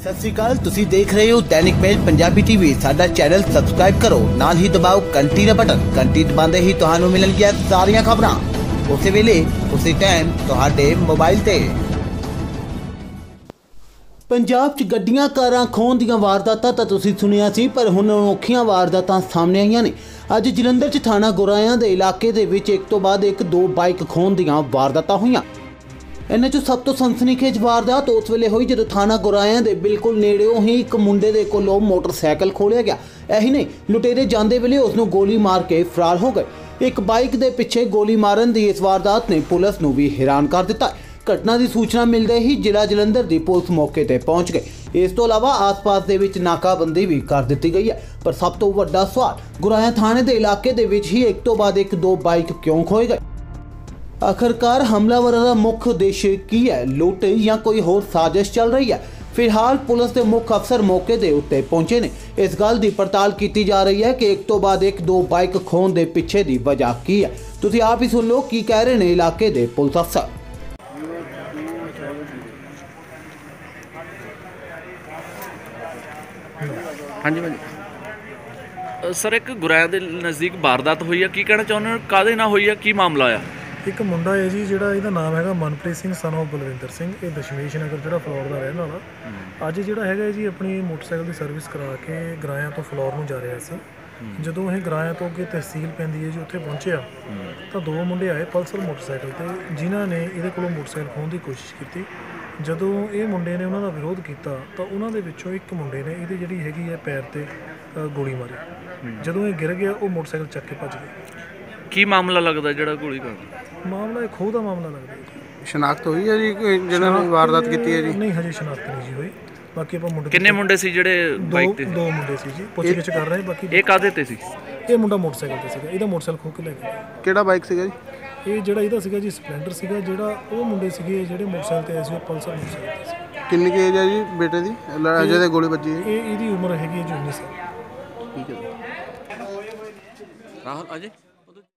ਸਤਿ ਸ਼੍ਰੀ ਅਕਾਲ, ਤੁਸੀਂ ਦੇਖ ਰਹੇ ਹੋ ਦੈਨਿਕ ਮੇਲ ਪੰਜਾਬੀ ਟੀਵੀ ਸਾਡਾ ਚੈਨਲ ਸਬਸਕ੍ਰਾਈਬ ਕਰੋ, ਨਾਲ ਹੀ ਦਬਾਓ ਘੰਟੀ ਦਾ ਬਟਨ। ਘੰਟੀ ਦਬਾਉਂਦੇ ਹੀ ਤੁਹਾਨੂੰ ਮਿਲਣਗੀਆਂ ਸਾਰੀਆਂ ਖਬਰਾਂ। ਉਸੇ ਵੇਲੇ, ਉਸੇ ਟਾਈਮ ਤੁਹਾਡੇ ਮੋਬਾਈਲ ਤੇ। ਪੰਜਾਬ 'ਚ ਗੱਡੀਆਂ, ਕਾਰਾਂ ਖੋਹਣ ਦੀਆਂ ਵਾਰਦਾਤਾਂ ਤਾਂ ਤੁਸੀਂ ਸੁਣਿਆ ਸੀ, ਪਰ ਹੁਣ ਅਨੋਖੀਆਂ ਵਾਰਦਾਤਾਂ ਸਾਹਮਣੇ ਆਈਆਂ ਨੇ। ਅੱਜ ਜਲੰਧਰ 'ਚ ਥਾਣਾ ਗੁਰਾਇਆਂ ਦੇ ਇਲਾਕੇ ਦੇ ਵਿੱਚ ਇੱਕ ਤੋਂ ਬਾਅਦ ਇੱਕ ਦੋ ਬਾਈਕ ਖੋਹਣ ਦੀਆਂ ਵਾਰਦਾਤਾਂ ਹੋਈਆਂ। ਇਹਨਾਂ 'ਚੋਂ ਸਭ ਤੋਂ ਸਨਸਨੀਖੇਜ ਵਾਰਦਾਤ ਉਸ ਵੇਲੇ ਹੋਈ ਜਦੋਂ ਥਾਣਾ ਗੁਰਾਇਆਂ ਦੇ ਬਿਲਕੁਲ ਨੇੜਿਓਂ ਹੀ ਇੱਕ ਮੁੰਡੇ ਦੇ ਕੋਲੋਂ ਮੋਟਰਸਾਈਕਲ ਖੋਲਿਆ ਗਿਆ। ਇਹੀ ਨਹੀਂ, ਲੁਟੇਰੇ ਜਾਂਦੇ ਵੇਲੇ ਉਸ ਨੂੰ ਗੋਲੀ ਮਾਰ ਕੇ ਫਰਾਰ ਹੋ ਗਏ। ਇੱਕ ਬਾਈਕ ਦੇ ਪਿੱਛੇ ਗੋਲੀ ਮਾਰਨ ਦੀ ਇਸ ਵਾਰਦਾਤ ਨੇ ਪੁਲਿਸ ਨੂੰ ਵੀ ਹੈਰਾਨ ਕਰ ਦਿੱਤਾ। ਘਟਨਾ ਦੀ ਸੂਚਨਾ ਮਿਲਦੇ ਹੀ ਜ਼ਿਲ੍ਹਾ ਜਲੰਧਰ ਦੀ ਪੁਲਿਸ ਮੌਕੇ ਤੇ ਪਹੁੰਚ ਗਈ। ਇਸ ਤੋਂ ਇਲਾਵਾ ਆਸ-ਪਾਸ ਦੇ ਵਿੱਚ ਨਾਕਾਬੰਦੀ ਵੀ ਕਰ ਦਿੱਤੀ ਗਈ ਹੈ। ਪਰ ਸਭ ਤੋਂ ਵੱਡਾ ਸਵਾਲ ਗੁਰਾਇਆ ਥਾਣੇ ਦੇ ਇਲਾਕੇ ਦੇ ਵਿੱਚ ਹੀ ਇੱਕ ਤੋਂ ਬਾਅਦ ਇੱਕ ਦੋ ਬਾਈਕ ਕਿਉਂ ਖੋਏ ਗਏ? ਆਖਰਕਾਰ ਹਮਲਾਵਰਾਂ ਦਾ ਮੁੱਖ ਉਦੇਸ਼ ਕੀ ਹੈ? ਲੁੱਟ ਜਾਂ ਕੋਈ ਹੋਰ ਸਾਜ਼ਿਸ਼ ਚੱਲ ਰਹੀ ਹੈ? ਫਿਲਹਾਲ ਪੁਲਿਸ ਦੇ ਮੁੱਖ ਅਫਸਰ ਮੌਕੇ ਦੇ ਉੱਤੇ ਪਹੁੰਚੇ ਨੇ। ਇਸ ਗੱਲ ਦੀ ਪੜਤਾਲ ਕੀਤੀ ਜਾ ਰਹੀ ਹੈ ਕਿ ਇੱਕ ਤੋਂ ਬਾਅਦ ਇੱਕ ਦੋ ਬਾਈਕ ਖੋਣ ਦੇ ਪਿੱਛੇ ਦੀ ਵਜ੍ਹਾ ਕੀ ਹੈ? ਤੁਸੀਂ ਆਪ ਹੀ ਸੁਣ ਲਓ ਕੀ ਕਹਿ ਰਹੇ ਨੇ ਇਲਾਕੇ ਦੇ ਪੁਲਿਸ ਅਫਸਰ। ਹਾਂਜੀ ਭਾਜੀ ਸਰ, ਇੱਕ ਗੁਰਾਇਆ ਦੇ ਨਜ਼ਦੀਕ ਵਾਰਦਾਤ ਹੋਈ ਹੈ ਕੀ ਕਹਿਣਾ ਚਾਹੁੰਦੇ ਹੋ? ਕਾਦੇ ਨਾਲ ਹੋਈ ਹੈ ਕੀ ਮਾਮਲਾ ਆ? ਇੱਕ ਮੁੰਡਾ ਹੈ ਜੀ ਜਿਹੜਾ ਇਹਦਾ ਨਾਮ ਹੈਗਾ ਮਨਪ੍ਰੀਤ ਸਿੰਘ ਸਨ of ਬਲਵਿੰਦਰ ਸਿੰਘ। ਇਹ ਦਸ਼ਮੇਸ਼ ਨਗਰ ਜਿਹੜਾ ਫਲੋਰ ਦਾ ਰਹਿਣ ਵਾਲਾ। ਅੱਜ ਜਿਹੜਾ ਹੈਗਾ ਜੀ ਆਪਣੀ ਮੋਟਰਸਾਈਕਲ ਦੀ ਸਰਵਿਸ ਕਰਾ ਕੇ ਗਰਾਇਆਂ ਤੋਂ ਫਲੋਰ ਨੂੰ ਜਾ ਰਿਹਾ ਸੀ। ਜਦੋਂ ਇਹ ਗਰਾਇਆਂ ਤੋਂ ਅੱਗੇ ਤਹਿਸੀਲ ਪੈਂਦੀ ਹੈ ਜੀ ਉੱਥੇ ਪਹੁੰਚਿਆ ਤਾਂ ਦੋ ਮੁੰਡੇ ਆਏ ਪਲਸਰ ਮੋਟਰਸਾਈਕਲ ਤੇ ਜਿਨ੍ਹਾਂ ਨੇ ਇਹਦੇ ਕੋਲੋਂ ਮੋਟਰਸਾਈਕਲ ਖੋਹਣ ਦੀ ਕੋਸ਼ਿਸ਼ ਕੀਤੀ। ਜਦੋਂ ਇਹ ਮੁੰਡੇ ਨੇ ਉਹਨਾਂ ਦਾ ਵਿਰੋਧ ਕੀਤਾ ਤਾਂ ਉਹਨਾਂ ਦੇ ਵਿੱਚੋਂ ਇੱਕ ਮੁੰਡੇ ਨੇ ਇਹਦੀ ਜਿਹੜੀ ਹੈਗੀ ਹੈ ਪੈਰ ਤੇ ਗੋਲੀ ਮਾਰੀ। ਜਦੋਂ ਇਹ ਗਿਰ ਗਿਆ ਉਹ ਮੋਟਰਸਾਈਕਲ ਚੱਕ ਕੇ ਭੱਜ ਗਿਆ ਕੀ ਮਾਮਲਾ ਲੱਗਦਾ ਜਿਹੜਾ ਗੋਲੀ ਕਰਦਾ ਮਾਮਲਾ ਇਹ ਖੋਹ ਦਾ ਮਾਮਲਾ ਲੱਗਦਾ ਹੈ ਸ਼ਨਾਖਤ ਹੋਈ ਹੈ ਜੀ ਕੋਈ ਜਿਹਨਾਂ ਨੇ ਵਾਰਦਾਤ ਕੀਤੀ ਹੈ ਜੀ? ਨਹੀਂ ਹਜੇ ਸ਼ਨਾਖਤ ਨਹੀਂ ਜੀ ਹੋਈ। ਬਾਕੀ ਆਪਾਂ ਮੁੰਡੇ ਕਿੰਨੇ ਮੁੰਡੇ ਸੀ ਜਿਹੜੇ ਦੋ ਬਾਈਕ ਤੇ ਸੀ? ਦੋ ਮੁੰਡੇ ਸੀ ਜੀ। ਪੁੱਛ ਗਿੱਛ ਕਰ ਰਹੇ ਬਾਕੀ ਇਹ ਕਾਦੇ ਤੇ ਸੀ? ਇਹ ਮੁੰਡਾ ਮੋਟਰਸਾਈਕਲ ਤੇ ਸੀਗਾ। ਇਹਦਾ ਮੋਟਰਸਾਈਕਲ ਖੋ ਕੇ ਲੈ ਗਿਆ। ਕਿਹੜਾ ਬਾਈਕ ਸੀਗਾ ਜੀ? ਇਹ ਜਿਹੜਾ ਇਹਦਾ ਸੀਗਾ ਜੀ ਸਪਲੈਂਡਰ ਸੀਗਾ ਜਿਹੜਾ ਉਹ ਮੁੰਡੇ ਸੀਗੇ ਜਿਹੜੇ ਮੋਟਰਸਾਈਕਲ ਤੇ ਆਏ ਸੀ ਉਹ ਪਲਸਰ ਮੋਟਰਸਾਈਕਲ ਤੇ ਸੀ। ਕਿੰਨੀ ਕੁ ਏਜ ਹੈ ਜੀ ਬੇਟੇ ਦੀ? ਲ- ਜਿਹਦੇ ਗੋਲੀ ਵੱਜੀ ਹੈ ਇਹ ਇਹਦੀ ਉਮਰ ਹੈਗੀ ਹੈ ਜੀ 19 ਸਾਲ। ਠੀਕ ਹੈ ਰਾਹੁਲ ਅਜੇ?